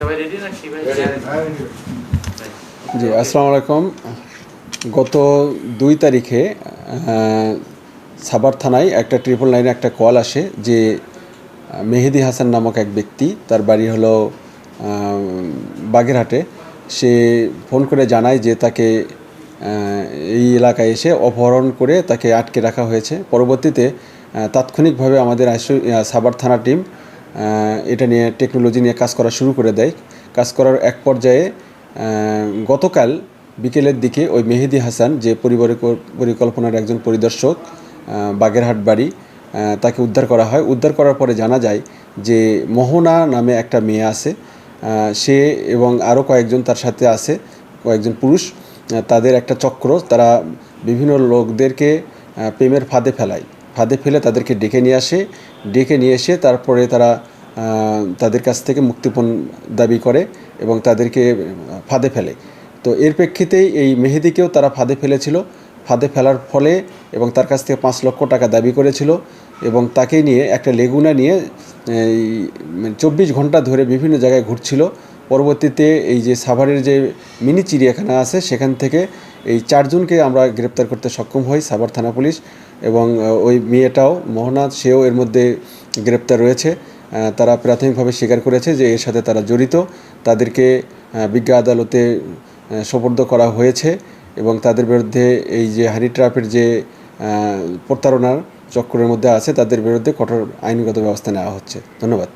সবাই রেডি রাখছি ভাই জি, আসসালামু আলাইকুম। গত দুই তারিখে সাভার থানায় একটা ট্রিপল লাইনে একটা কল আসে যে মেহেদি হাসান নামক এক ব্যক্তি, তার বাড়ি হলো বাগেরহাটে। সে ফোন করে জানায় যে তাকে এই এলাকায় এসে অপহরণ করে তাকে আটকে রাখা হয়েছে। পরবর্তীতে তাৎক্ষণিকভাবে আমাদের সাভার থানা টিম এটা নিয়ে টেকনোলজি নিয়ে কাজ করা শুরু করে দেয়। কাজ করার এক পর্যায়ে গতকাল বিকেলের দিকে ওই মেহেদি হাসান যে পরিবারের পরিকল্পনার একজন পরিদর্শক বাগেরহাট বাড়ি তাকে উদ্ধার করা হয়। উদ্ধার করার পরে জানা যায় যে মোহনা নামে একটা মেয়ে আছে সে এবং আরও কয়েকজন তার সাথে আছে, কয়েকজন পুরুষ তাদের একটা চক্র। তারা বিভিন্ন লোকদেরকে প্রেমের ফাঁদে ফেলায়। ফাঁদে ফেলে তাদেরকে ডেকে নিয়ে আসে। ডেকে নিয়ে এসে তারপরে তারা তাদের কাছ থেকে মুক্তিপণ দাবি করে। এবং তাদেরকে ফাঁদে ফেলে। তো এর প্রেক্ষিতেই এই মেহেদিকেও তারা ফাঁদে ফেলেছিল। ফাঁদে ফেলার ফলে এবং তার কাছ থেকে পাঁচ লক্ষ টাকা দাবি করেছিল এবং তাকে নিয়ে একটা লেগুনা নিয়ে এই চব্বিশ ঘণ্টা ধরে বিভিন্ন জায়গায় ঘুরছিল। পরবর্তীতে এই যে সাভারের যে মিনি চিড়িয়াখানা আছে, সেখান থেকে এই চারজনকে আমরা গ্রেপ্তার করতে সক্ষম হই, সাভার থানা পুলিশ এবং ওই মেয়েটাও, মোহনাথ, সেও এর মধ্যে গ্রেপ্তার রয়েছে। তারা প্রাথমিকভাবে স্বীকার করেছে যে এর সাথে তারা জড়িত। তাদেরকে বিজ্ঞা আদালতে সোপর্দ করা হয়েছে এবং তাদের বিরুদ্ধে এই যে হানি ট্রাফের যে প্রতারণার চক্রের মধ্যে আছে, তাদের বিরুদ্ধে কঠোর আইনগত ব্যবস্থা নেওয়া হচ্ছে। ধন্যবাদ।